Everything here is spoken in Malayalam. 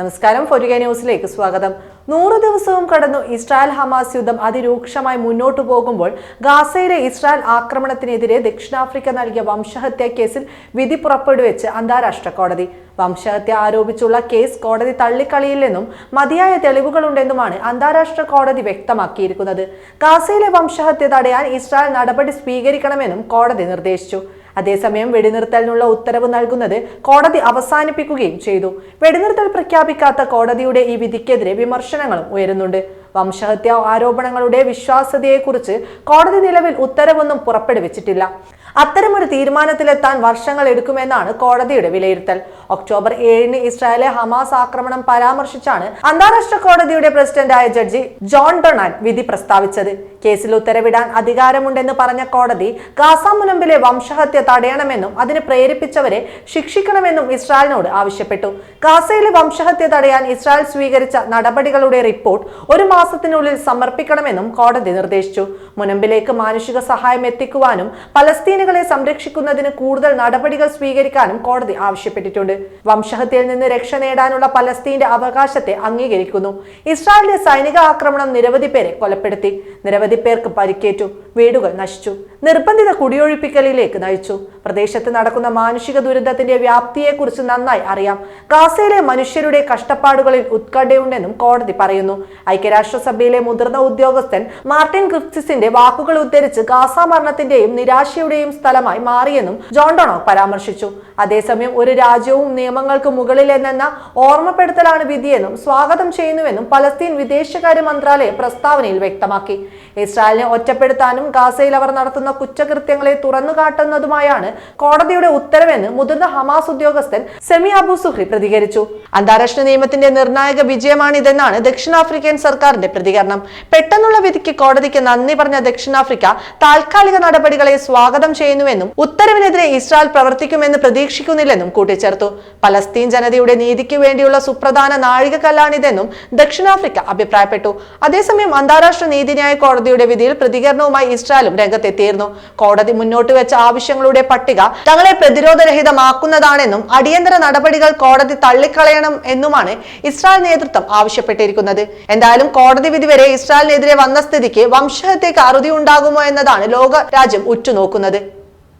നമസ്കാരം. ഫൊരിക ന്യൂസിലേക്ക് സ്വാഗതം. നൂറ് ദിവസവും കടന്നു ഇസ്രായേൽ ഹമാസ് യുദ്ധം അതിരൂക്ഷമായി മുന്നോട്ടു പോകുമ്പോൾ ഗാസയിലെ ഇസ്രായേൽ ആക്രമണത്തിനെതിരെ ദക്ഷിണാഫ്രിക്ക നൽകിയ വംശഹത്യാ കേസിൽ വിധി പുറപ്പെടുവിച്ച് അന്താരാഷ്ട്ര കോടതി. വംശഹത്യ ആരോപിച്ചുള്ള കേസ് കോടതി തള്ളിക്കളിയില്ലെന്നും മതിയായ തെളിവുകളുണ്ടെന്നുമാണ് അന്താരാഷ്ട്ര കോടതി വ്യക്തമാക്കിയിരിക്കുന്നത്. ഗാസയിലെ വംശഹത്യ തടയാൻ ഇസ്രായേൽ നടപടി സ്വീകരിക്കണമെന്നും കോടതി നിർദ്ദേശിച്ചു. അതേസമയം വെടിനിർത്തലിനുള്ള ഉത്തരവ് നൽകുന്നത് കോടതി അവസാനിപ്പിക്കുകയും ചെയ്തു. വെടിനിർത്തൽ പ്രഖ്യാപിക്കാത്ത കോടതിയുടെ ഈ വിധിക്കെതിരെ വിമർശനങ്ങളും ഉയരുന്നുണ്ട്. വംശഹത്യാ ആരോപണങ്ങളുടെ വിശ്വാസ്യതയെക്കുറിച്ച് കോടതി നിലവിൽ ഉത്തരവൊന്നും പുറപ്പെടുവിച്ചിട്ടില്ല. അത്തരമൊരു തീരുമാനത്തിലെത്താൻ വർഷങ്ങൾ എടുക്കുമെന്നാണ് കോടതിയുടെ വിലയിരുത്തൽ. ഒക്ടോബർ ഏഴിന് ഇസ്രായേലെ ഹമാസ് ആക്രമണം പരാമർശിച്ചാണ് അന്താരാഷ്ട്ര കോടതിയുടെ പ്രസിഡന്റായ ജഡ്ജി ജോൺ ഡൊണാൻ വിധി പ്രസ്താവിച്ചത്. കേസിൽ ഉത്തരവിടാൻ അധികാരമുണ്ടെന്ന് പറഞ്ഞ കോടതി ഗാസ മുനമ്പിലെ വംശഹത്യ തടയണമെന്നും അതിന് പ്രേരിപ്പിച്ചവരെ ശിക്ഷിക്കണമെന്നും ഇസ്രായേലിനോട് ആവശ്യപ്പെട്ടു. ഗാസയിലെ വംശഹത്യ തടയാൻ ഇസ്രായേൽ സ്വീകരിച്ച നടപടികളുടെ റിപ്പോർട്ട് ഒരു മാസത്തിനുള്ളിൽ സമർപ്പിക്കണമെന്നും കോടതി നിർദ്ദേശിച്ചു. മുനമ്പിലേക്ക് മാനുഷിക സഹായം എത്തിക്കുവാനും പലസ്തീനുകളെ സംരക്ഷിക്കുന്നതിന് കൂടുതൽ നടപടികൾ സ്വീകരിക്കാനും കോടതി ആവശ്യപ്പെട്ടിട്ടുണ്ട്. വംശഹത്യയിൽ നിന്ന് രക്ഷ നേടാനുള്ള പലസ്തീന്റെ അവകാശത്തെ അംഗീകരിക്കുന്നു. ഇസ്രായേലിന്റെ സൈനിക ആക്രമണം നിരവധി പേരെ കൊലപ്പെടുത്തി. നിരവധി പേർക്ക് പരിക്കേറ്റു. വീടുകൾ നശിച്ചു. നിർബന്ധിത കുടിയൊഴിപ്പിക്കലിലേക്ക് നയിച്ചു. പ്രദേശത്ത് നടക്കുന്ന മാനുഷിക ദുരിതത്തിന്റെ വ്യാപ്തിയെക്കുറിച്ച് നന്നായി അറിയാം. ഗാസയിലെ മനുഷ്യരുടെ കഷ്ടപ്പാടുകളിൽ ഉത്കണ്ഠയുണ്ടെന്നും കോടതി പറയുന്നു. ഐക്യരാഷ്ട്രസഭയിലെ മുതിർന്ന ഉദ്യോഗസ്ഥൻ മാർട്ടിൻ ക്രിപ്സിന്റെ വാക്കുകൾ ഉദ്ധരിച്ച് ഗാസ മരണത്തിന്റെയും നിരാശയുടെയും സ്ഥലമായി മാറിയെന്നും ജോൺ ഡൊണോ പരാമർശിച്ചു. അതേസമയം ഒരു രാജ്യവും നിയമങ്ങൾക്ക് മുകളിൽ എന്നെന്ന ഓർമ്മപ്പെടുത്തലാണ് വിധിയെന്നും സ്വാഗതം ചെയ്യുന്നുവെന്നും പലസ്തീൻ വിദേശകാര്യ മന്ത്രാലയം പ്രസ്താവനയിൽ വ്യക്തമാക്കി. ഇസ്രായേലിനെ ഒറ്റപ്പെടുത്താനും ഗാസയിൽ അവർ നടത്തുന്ന കുറ്റകൃത്യങ്ങളെ തുറന്നുകാട്ടുന്നതുമായാണ് കോടതിയുടെ ഉത്തരവെന്ന് മുതിർന്ന ഹമാസ് ഉദ്യോഗസ്ഥൻ സെമി അബു സുഹ്രി പ്രതികരിച്ചു. അന്താരാഷ്ട്ര നിയമത്തിന്റെ നിർണായക വിജയമാണിതെന്നാണ് ദക്ഷിണാഫ്രിക്കൻ സർക്കാരിന്റെ പ്രതികരണം. പെട്ടെന്നുള്ള വിധിക്ക് കോടതിക്ക് നന്ദി പറഞ്ഞ ദക്ഷിണാഫ്രിക്ക താൽക്കാലിക നടപടികളെ സ്വാഗതം ചെയ്യുന്നുവെന്നും ഉത്തരവിനെതിരെ ഇസ്രായേൽ പ്രവർത്തിക്കുമെന്ന് പ്രതീക്ഷിക്കുന്നില്ലെന്നും കൂട്ടിച്ചേർത്തു. പലസ്തീൻ ജനതയുടെ നീതിക്ക് വേണ്ടിയുള്ള സുപ്രധാന നാഴികക്കല്ലാണിതെന്നും ദക്ഷിണാഫ്രിക്ക അഭിപ്രായപ്പെട്ടു. അതേസമയം അന്താരാഷ്ട്ര നീതിന്യായ കോടതിയുടെ വിധിയിൽ പ്രതികരണവുമായി ഇസ്രായേലും രംഗത്തെത്തിയിരുന്നു. കോടതി മുന്നോട്ട് വെച്ച ആവശ്യങ്ങളുടെ പട്ടിക തങ്ങളെ പ്രതിരോധരഹിതമാക്കുന്നതാണെന്നും അടിയന്തര നടപടികൾ കോടതി തള്ളിക്കളയണം എന്നുമാണ് ഇസ്രായേൽ നേതൃത്വം ആവശ്യപ്പെട്ടിരിക്കുന്നത്. എന്തായാലും കോടതി വിധി വരെ ഇസ്രായേലിനെതിരെ വന്ന സ്ഥിതിക്ക് വംശഹത്യക്ക് അറുതി ഉണ്ടാകുമോ എന്നതാണ് ലോക രാജ്യം ഉറ്റുനോക്കുന്നത്.